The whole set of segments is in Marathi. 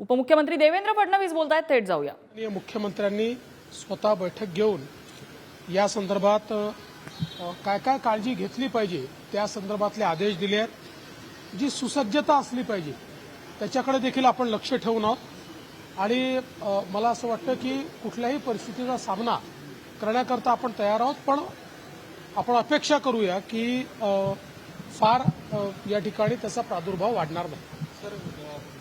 उपमुख्यमंत्री देवेंद्र फडणवीस बोलत आहेत थेट जाऊया. माननीय मुख्यमंत्र्यांनी स्वतः बैठक घेऊन या संदर्भात काय काय काळजी घेतली पाहिजे त्या संदर्भातले आदेश दिले आहेत. जी सुसज्जता असली पाहिजे त्याच्याकडे देखील आपण लक्ष ठेवून आहोत. आणि मला असं वाटतं की कुठल्याही परिस्थितीचा सामना करण्याकरता आपण तयार आहोत पण आपण अपेक्षा करूया की फार या ठिकाणी त्याचा प्रादुर्भाव वाढणार नाही.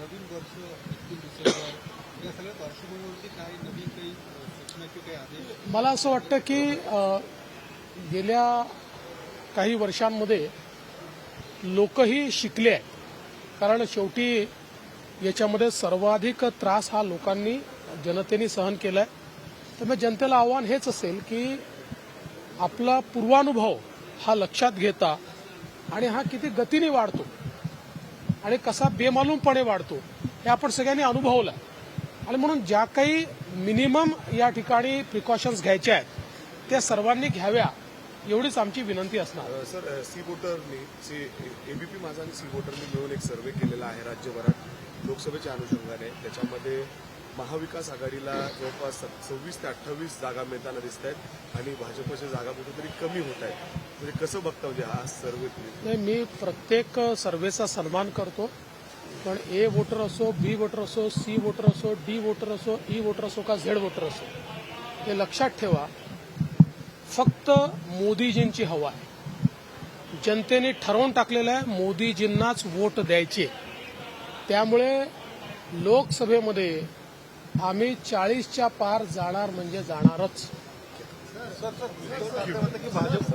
नवीन वर्ष एकतीस डिसेंबर या सगळ्या पार्श्वभूमीवरती काय नवीन काही सूचना काही आदेश? मला असं वाटतं की गेल्या काही वर्षांमध्ये लोकही शिकले आहेत. कारण शेवटी याच्यामध्ये सर्वाधिक त्रास हा लोकांनी जनतेने सहन केला आहे त्यामुळे जनतेला आव्हान हेच असेल की आपला पूर्वानुभव हा लक्षात घेता आणि हा किती गतीने वाढतो. आणि कसा बेमालूमपणे वाढतो हे आपण सगळ्यांनी अनुभवलं. आणि म्हणून ज्या काही मिनिमम या ठिकाणी प्रिकॉशन्स घ्यायच्या आहेत त्या सर्वांनी घ्याव्या एवढीच आमची विनंती असणार. सर सी वोटरनी सी एबीपी माझा आणि सी वोटरनी मिळून एक सर्वे केलेला आहे राज्यभरात लोकसभेच्या अनुषंगाने. त्याच्यामध्ये महाविकास आघाडीला जवळपास सव्वीस ते अठ्ठावीस जागा मिळताना दिसत आहेत आणि भाजपच्या जागा कुठेतरी कमी होत आहेत. म्हणजे कसं बघता म्हणजे हा सर्वे नाही मी प्रत्येक सर्वेचा सन्मान करतो. पण ए वोटर असो बी वोटर असो सी वोटर असो डी वोटर असो ई वोटर असो का झेड वोटर असो हे लक्षात ठेवा. फक्त मोदीजींची हवा आहे. जनतेने ठरवून टाकलेलं आहे मोदीजींनाच वोट द्यायचे. त्यामुळे लोकसभेमध्ये आम्ही चाळीसच्या पार जाणार म्हणजे जाणारच. भाजप